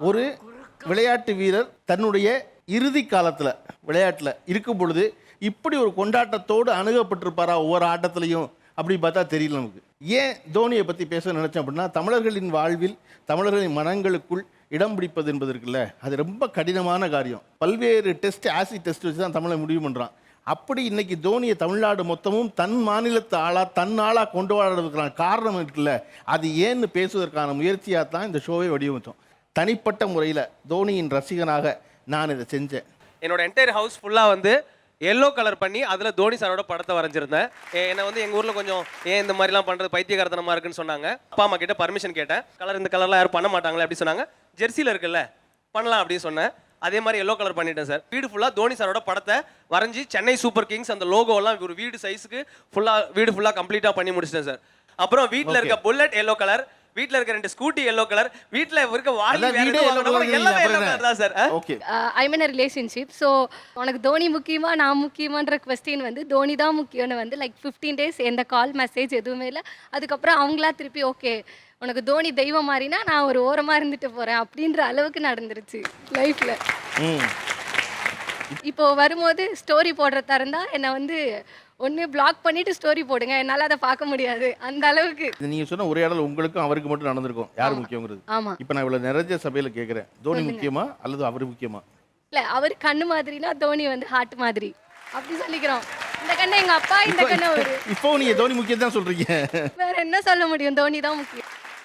ஒரு விளையாட்டு வீரர் தன்னுடைய இறுதி காலத்தில் விளையாட்டில் இருக்கும் பொழுது இப்படி ஒரு கொண்டாட்டத்தோடு அணுகப்பட்டிருப்பாரா ஒவ்வொரு ஆட்டத்திலையும் அப்படி பார்த்தா தெரியல நமக்கு. ஏன் தோனியை பற்றி பேச நினச்சேன் அப்படின்னா தமிழர்களின் வாழ்வில் தமிழர்களின் மனங்களுக்குள் இடம் பிடிப்பது என்பது இருக்குல்ல அது ரொம்ப கடினமான காரியம். பல்வேறு டெஸ்ட் ஆசிட் டெஸ்ட் வச்சு தான் தமிழை முடிவு பண்ணுறான் அப்படி இன்னைக்கு தோனியை தமிழ்நாடு மொத்தமும் தன் மாநிலத்து ஆளாக தன் ஆளாக கொண்டு வர்றதுக்கான காரணம் இருக்குல்ல அது ஏன்னு பேசுவதற்கான முயற்சியாக தான் இந்த ஷோவை வடிவமைத்தோம். தனிப்பட்ட முறையில் தோனியின் ரசிகனாக நான் இதை செஞ்சேன். என்னோட என்டையர் ஹவுஸ் ஃபுல்லாக வந்து எல்லோ கலர் பண்ணி அதில் தோனி சாரோட படத்தை வரைஞ்சிருந்தேன். என்னை வந்து எங்கள் ஊரில் கொஞ்சம் ஏன் இந்த மாதிரிலாம் பண்ணுறது பைத்தியகாரத்தனமாக இருக்குன்னு சொன்னாங்க. அப்பா அம்மா கிட்ட பர்மிஷன் கேட்டேன். கலர் இந்த கலர்லாம் யாரும் பண்ண மாட்டாங்களே அப்படி சொன்னாங்க. ஜெர்சியில் இருக்குல்ல பண்ணலாம் அப்படின்னு சொன்னேன். அதே மாதிரி எல்லோ கலர் பண்ணிட்டேன் சார். வீடு ஃபுல்லாக தோனி சாரோட படத்தை வரைஞ்சி சென்னை சூப்பர் கிங்ஸ் அந்த லோகோலாம் ஒரு வீடு சைஸுக்கு ஃபுல்லாக வீடு ஃபுல்லாக கம்ப்ளீட்டாக பண்ணி முடிச்சிட்டேன் சார். அப்புறம் வீட்டில் இருக்க புல்லட் எல்லோ கலர் வீட்டில் இருக்க ரெண்டு ஸ்கூட்டி எல்லோ கலர் வீட்டில் இருக்க வீடே எல்லாமே sir okay I mean relationship so உனக்கு தோனி முக்கியமா நான் முக்கியமான்ற கொஸ்டின் வந்து தோனி தான் முக்கியம்னு வந்து லைக் ஃபிஃப்டீன் டேஸ் எந்த கால் மெசேஜ் எதுவுமே இல்லை. அதுக்கப்புறம் அவங்களா திருப்பி ஓகே உனக்கு தோனி தெய்வம் மாதிரினா நான் ஒரு ஓரமாக இருந்துட்டு போகிறேன் அப்படின்ற அளவுக்கு நடந்துருச்சு லைஃப்பில் ம். இப்போ வரும்போது ஸ்டோரி போடுறதா இருந்தால் என்னை வந்து ஒன்று பிளாக் பண்ணிட்டு ஸ்டோரி போடுங்க. என்னால் அதை பார்க்க முடியாது. அந்த அளவுக்கு. இது நீங்க சொன்ன உரையாடல் உங்களுக்கும் அவருக்கு மட்டும் நடந்திருக்கும். யார் முக்கியங்கிறது? ஆமாம் இப்போ நான் இவ்வளவு நிறைஞ்ச சபையில கேட்குறேன் தோனி முக்கியமா அல்லது அவர் முக்கியமா? இல்லை அவர் கண்ணு மாதிரினா தோனி வந்து ஹார்ட் மாதிரி. அப்படி சொல்லிக்கிறோம். இந்த கண்ணை எங்கள் அப்பா இந்த கண்ணை அவரு இப்போ நீங்க தோனி முக்கியம் தான் சொல்றீங்க. வேற என்ன சொல்ல முடியும்? தோனி தான் முக்கியம்.